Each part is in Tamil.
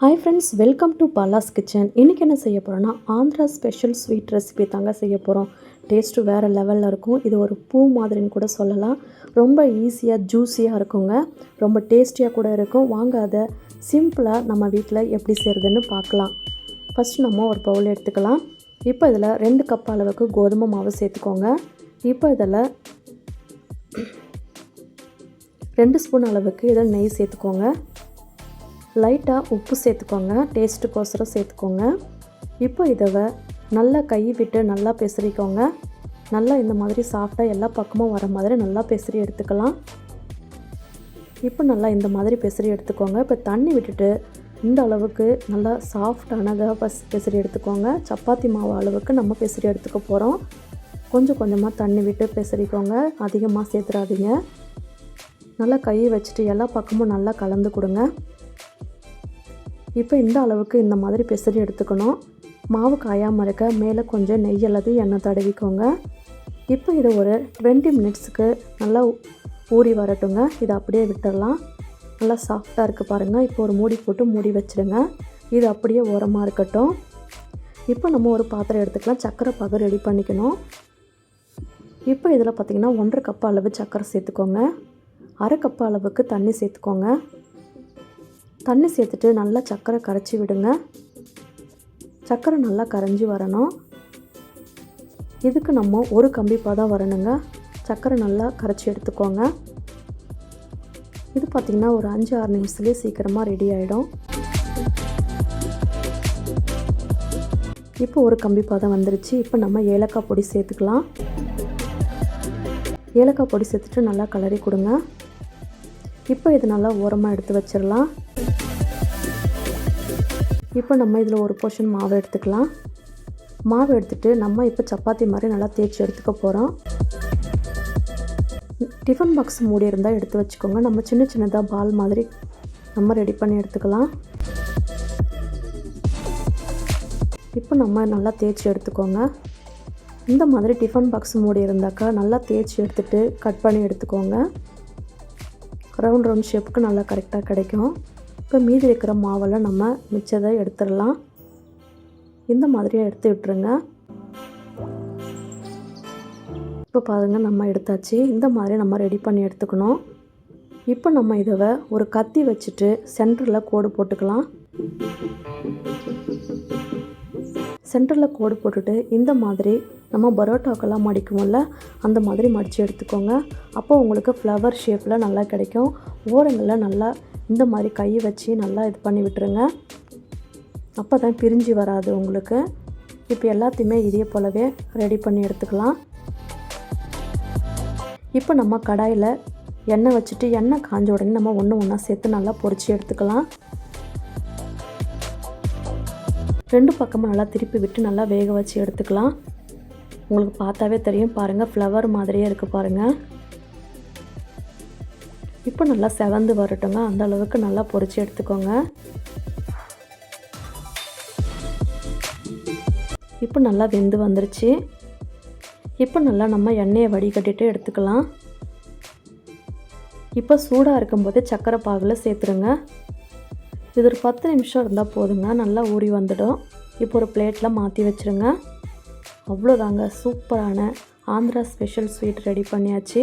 Hi friends welcome to Bala's kitchen இன்றைக்கி என்ன செய்ய போகிறோன்னா ஆந்திரா ஸ்பெஷல் ஸ்வீட் ரெசிபி தாங்க செய்ய போகிறோம் டேஸ்ட்டு வேறு லெவலில் இருக்கும். இது ஒரு பூ மாதிரின்னு கூட சொல்லலாம். ரொம்ப ஈஸியாக ஜூஸியாக இருக்குங்க. ரொம்ப டேஸ்டியாக கூட இருக்கும். வாங்க அதை சிம்பிளாக நம்ம வீட்டில் எப்படி செய்கிறதுன்னு பார்க்கலாம். ஃபஸ்ட் நம்ம ஒரு பவுல் எடுத்துக்கலாம். இப்போ இதில் ரெண்டு கப் அளவுக்கு கோதுமை மாவு சேர்த்துக்கோங்க. இப்போ இதில் ரெண்டு ஸ்பூன் அளவுக்கு இதில் நெய் சேர்த்துக்கோங்க. லைட்டாக உப்பு சேர்த்துக்கோங்க டேஸ்ட்டுக்கோசரம் சேர்த்துக்கோங்க. இப்போ இதை நல்லா கை விட்டு நல்லா பெசரிக்கோங்க. நல்லா இந்த மாதிரி சாஃப்டாக எல்லா பக்கமும் வர மாதிரி நல்லா பெசரி எடுத்துக்கலாம். இப்போ நல்லா இந்த மாதிரி பெசரி எடுத்துக்கோங்க. இப்போ தண்ணி விட்டுட்டு இந்த அளவுக்கு நல்லா சாஃப்டானதாக பஸ் பெசரி எடுத்துக்கோங்க. சப்பாத்தி மாவு அளவுக்கு நம்ம பெசரி எடுத்துக்க போகிறோம் கொஞ்சம் கொஞ்சமாக தண்ணி விட்டு பெசரிக்கோங்க. அதிகமாக சேர்த்துறாதீங்க. நல்லா கையை வச்சுட்டு எல்லா பக்கமும் நல்லா கலந்து கொடுங்க. இப்போ இந்த அளவுக்கு இந்த மாதிரி பெசரி எடுத்துக்கணும். மாவு காயாமல் இருக்க மேலே கொஞ்சம் நெய் அல்லது எண்ணெய் தடவிக்கோங்க. இப்போ இதை ஒரு டுவெண்ட்டி மினிட்ஸுக்கு நல்லா ஊறி வரட்டுங்க. இதை அப்படியே விட்டுடலாம். நல்லா சாஃப்டாக இருக்குது பாருங்கள் இப்போ ஒரு மூடி போட்டு மூடி வச்சுடுங்க இது அப்படியே ஓரமாக இருக்கட்டும். இப்போ நம்ம ஒரு பாத்திரம் எடுத்துக்கலாம். சக்கரை பாகு ரெடி பண்ணிக்கணும். இப்போ இதில் பார்த்திங்கன்னா ஒன்றரை கப் அளவு சக்கரை சேர்த்துக்கோங்க. அரை கப் அளவுக்கு தண்ணி சேர்த்துக்கோங்க. தண்ணி சேர்த்துட்டு நல்லா சர்க்கரை கரைச்சி விடுங்க. சர்க்கரை நல்லா கரைஞ்சி வரணும். இதுக்கு நம்ம ஒரு கம்பி தான் வரணுங்க. சர்க்கரை நல்லா கரைச்சி எடுத்துக்கோங்க. இது பார்த்திங்கன்னா ஒரு அஞ்சு ஆறு நிமிஷத்துலேயே சீக்கிரமாக ரெடி ஆகிடும் இப்போ ஒரு கம்பி தான் வந்துருச்சு. இப்போ நம்ம ஏலக்காய் பொடி சேர்த்துக்கலாம். ஏலக்காய் பொடி சேர்த்துட்டு நல்லா கலரி கொடுங்க. இப்போ இது நல்லா ஓரமாக எடுத்து வச்சிடலாம். இப்போ நம்ம இதில் ஒரு போர்ஷன் மாவு எடுத்துக்கலாம். மாவு எடுத்துகிட்டு நம்ம இப்போ சப்பாத்தி மாதிரி நல்லா தேய்ச்சி எடுத்துக்க போகிறோம் டிஃபன் பாக்ஸ் மூடி இருந்தால் எடுத்து வச்சுக்கோங்க. நம்ம சின்ன சின்னதாக பால் மாதிரி நம்ம ரெடி பண்ணி எடுத்துக்கலாம். இப்போ நம்ம நல்லா தேய்ச்சி எடுத்துக்கோங்க. இந்த மாதிரி டிஃபன் பாக்ஸ் மூடி இருந்தாக்கா நல்லா தேய்ச்சி எடுத்துகிட்டு கட் பண்ணி எடுத்துக்கோங்க. ரவுண்ட் ரவுண்ட் ஷேப்புக்கு நல்லா கரெக்டாக கிடைக்கும். இப்போ மீதி இருக்கிற மாவெல்லாம் நம்ம மிச்சதை எடுத்துடலாம். இந்த மாதிரியாக எடுத்து விட்டுருங்க. இப்போ பாருங்கள் நம்ம எடுத்தாச்சு. இந்த மாதிரி நம்ம ரெடி பண்ணி எடுத்துக்கணும். இப்போ நம்ம இதை ஒரு கத்தி வச்சுட்டு சென்டரில் கோடு போட்டுக்கலாம். சென்டரில் கோடு போட்டுட்டு இந்த மாதிரி நம்ம பரோட்டாக்கெல்லாம் மடிக்கும்ல அந்த மாதிரி மடித்து எடுத்துக்கோங்க. அப்போ உங்களுக்கு ஃப்ளவர் ஷேப்பில் நல்லா கிடைக்கும். ஓரங்களில் நல்லா இந்த மாதிரி கையை வச்சு நல்லா இது பண்ணி விட்டுருங்க. அப்போ தான் பிரிஞ்சு வராது உங்களுக்கு. இப்போ எல்லாத்தையுமே இதே போலவே ரெடி பண்ணி எடுத்துக்கலாம். இப்போ நம்ம கடாயில் எண்ணெய் வச்சுட்டு எண்ணெய் காஞ்ச உடனே நம்ம ஒன்று ஒன்றா சேர்த்து நல்லா பொறிச்சு எடுத்துக்கலாம். ரெண்டு பக்கமும் நல்லா திருப்பி விட்டு நல்லா வேக வச்சு எடுத்துக்கலாம். உங்களுக்கு பார்த்தாவே தெரியும் பாருங்கள் ஃப்ளவர் மாதிரியே இருக்குது பாருங்கள் இப்போ நல்லா செவந்து வரட்டுங்க. அந்த அளவுக்கு நல்லா பொறிச்சு எடுத்துக்கோங்க. இப்போ நல்லா வெந்து வந்துருச்சு. இப்போ நல்லா நம்ம எண்ணெயை வடிகட்டிட்டு எடுத்துக்கலாம். இப்போ சூடாக இருக்கும்போது சக்கரை பாகில் சேர்த்துருங்க. இது ஒரு பத்து நிமிஷம் இருந்தால் போதுங்க. நல்லா ஊறி வந்துடும். இப்போ ஒரு பிளேட்டில் மாற்றி வச்சுருங்க. அவ்வளோதாங்க. சூப்பரான ஆந்திரா ஸ்பெஷல் ஸ்வீட் ரெடி பண்ணியாச்சு.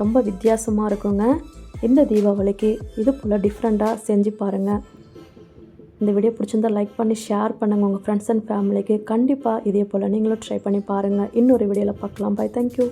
ரொம்ப வித்தியாசமாக இருக்குங்க. இந்த தீபாவளிக்கு இது போல் டிஃப்ரெண்ட்டாக செஞ்சு பாருங்கள் இந்த வீடியோ பிடிச்சிருந்தா லைக் பண்ணி ஷேர் பண்ணுங்கள் உங்கள் ஃப்ரெண்ட்ஸ் அண்ட் ஃபேமிலிக்கு கண்டிப்பாக இதே போல் நீங்களும் ட்ரை பண்ணி பாருங்கள் இன்னொரு வீடியோவில் பார்க்கலாம். Bye thank you